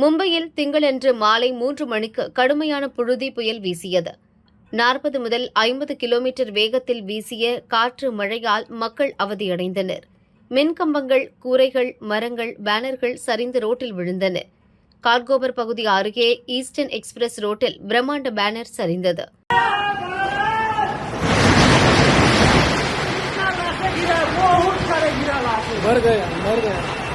மும்பையில் திங்களன்று மாலை மூன்று மணிக்கு கடுமையான புழுதி புயல் வீசியது. நாற்பது முதல் ஐம்பது கிலோமீட்டர் வேகத்தில் வீசிய காற்று மழையால் மக்கள் அவதியடைந்தனர். மின்கம்பங்கள் கூரைகள் மரங்கள் பேனர்கள் சரிந்து ரோட்டில் விழுந்தன. கார்கோபர் பகுதி அருகே ஈஸ்டர்ன் எக்ஸ்பிரஸ் ரோட்டில் பிரம்மாண்ட பேனர் சரிந்தது. मर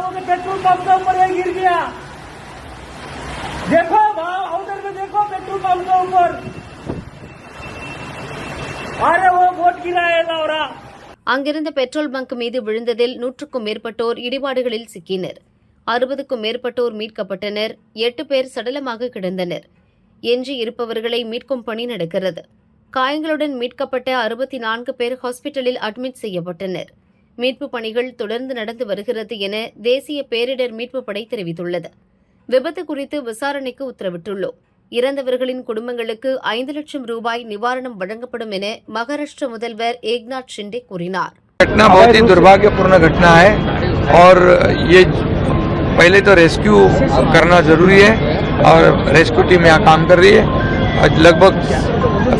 ये क्या बोलते पेट्रोल पंप के ऊपर ये गिर गया देखो वहाँ उधर में देखो पेट्रोल पंप के ऊपर अरे वो वोट गिरा है लौरा அங்கிருந்த பெட்ரோல் பங்க் மீது விழுந்ததில் நூற்றுக்கும் மேற்பட்டோர் இடிபாடுகளில் சிக்கினர் அறுபதுக்கும் மேற்பட்டோர் மீட்கப்பட்டனர் எட்டு பேர் சடலமாக கிடந்தனர் எஞ்சி இருப்பவர்களை மீட்கும் பணி நடக்கிறது காயங்களுடன் மீட்கப்பட்ட அறுபத்தி நான்கு பேர் ஹாஸ்பிட்டலில் அட்மிட் செய்யப்பட்டனர் மீட்பு பணிகள் தொடர்ந்து நடந்து வருகிறது என தேசிய பேரிடர் மீட்பு படை தெரிவித்துள்ளது விபத்து குறித்து விசாரணைக்கு உத்தரவிட்டுள்ளோம் இறந்தவர்களின் குடும்பங்களுக்கு ஐந்து லட்சம் ரூபாய் நிவாரணம் வழங்கப்படும் என மகாராஷ்டிர முதல்வர் ஏக்நாத் ஷிண்டே கூறினார் घटना बहुत ही दुर्भाग्यपूर्ण घटना है और ये पहले तो रेस्क्यू करना ज़रूरी है और रेस्क्यू टीम यहाँ काम कर रही है आज लगभग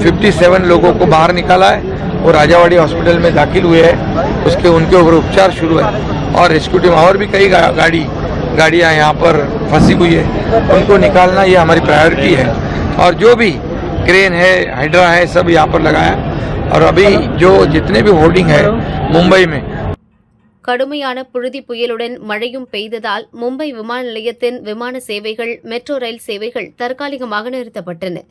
57 लोगों को बाहर निकाला है वो राजावाड़ी हॉस्पिटल में दाखिल हुए हैं उसके उनके ऊपर उपचार शुरू है और रेस्क्यू टीम और भी कई गा, गाड़ी गाड़ियाँ यहाँ पर फंसी हुई है उनको निकालना ये हमारी प्रायोरिटी है और जो भी क्रेन है हाइड्रा है सब यहाँ पर लगाया और अभी जो जितने भी होर्डिंग है मुंबई में கடுமையான புழுதி புயலுடன் மழையும் பெய்ததால் மும்பை விமான நிலையத்தின் விமான சேவைகள் மெட்ரோ ரயில் சேவைகள் தற்காலிகமாக நிறுத்தப்பட்டன